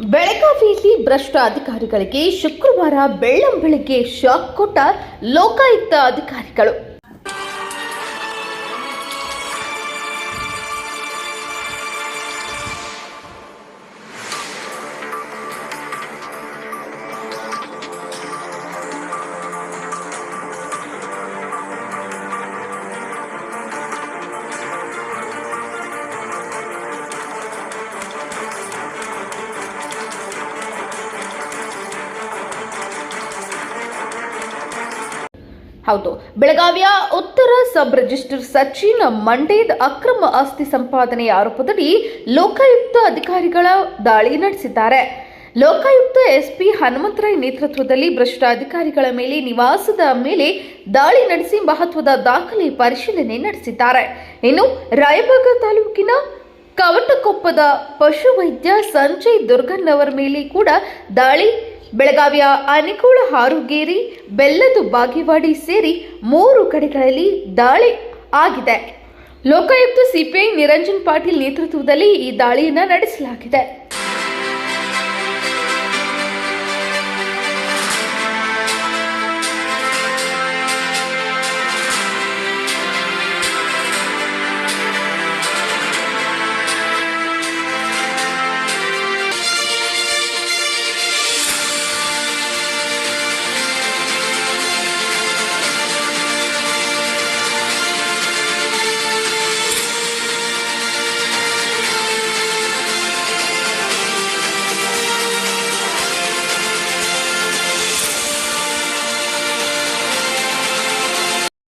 ಬೆಳಗಾವಿಯಲ್ಲಿ ಭ್ರಷ್ಟ ಅಧಿಕಾರಿಗಳಿಗೆ ಶುಕ್ರವಾರ ಬೆಳ್ಳಂಬೆಳಿಗ್ಗೆ ಶಾಕ್ ಕೊಟ್ಟ ಲೋಕಾಯುಕ್ತ ಅಧಿಕಾರಿಗಳು. ಹೌದು. ಬೆಳಗಾವಿಯ ಉತ್ತರ ಸಬ್ ರಿಜಿಸ್ಟರ್ ಸಚಿನ್ ಮಂಡೇದ್ ಅಕ್ರಮ ಆಸ್ತಿ ಸಂಪಾದನೆಯ ಆರೋಪದಡಿ ಲೋಕಾಯುಕ್ತ ಅಧಿಕಾರಿಗಳ ದಾಳಿ ನಡೆಸಿದ್ದಾರೆ. ಲೋಕಾಯುಕ್ತ ಎಸ್ಪಿ ಹನುಮಂತರಾಯ್ ನೇತೃತ್ವದಲ್ಲಿ ಭ್ರಷ್ಟ ಅಧಿಕಾರಿಗಳ ಮೇಲೆ, ನಿವಾಸದ ಮೇಲೆ ದಾಳಿ ನಡೆಸಿ ಮಹತ್ವದ ದಾಖಲೆ ಪರಿಶೀಲನೆ ನಡೆಸಿದ್ದಾರೆ. ಇನ್ನು ರಾಯಭಾಗ ತಾಲೂಕಿನ ಕವಟಕೊಪ್ಪದ ಪಶುವೈದ್ಯ ಸಂಜಯ್ ದುರ್ಗನ್ ಅವರ ಮೇಲೆ ಕೂಡ ದಾಳಿ ಬೆಳಗಾವಿಯ ಅನಿಕೋಳ ಹಾರುಗೇರಿ, ಬೆಲ್ಲದು ಬಾಗಿವಾಡಿ ಸೇರಿ ಮೂರು ಕಡೆಗಳಲ್ಲಿ ದಾಳಿ ಆಗಿದೆ. ಲೋಕಾಯುಕ್ತ ಸಿಪಿಐ ನಿರಂಜನ್ ಪಾಟೀಲ್ ನೇತೃತ್ವದಲ್ಲಿ ಈ ದಾಳಿಯನ್ನು ನಡೆಸಲಾಗಿದೆ.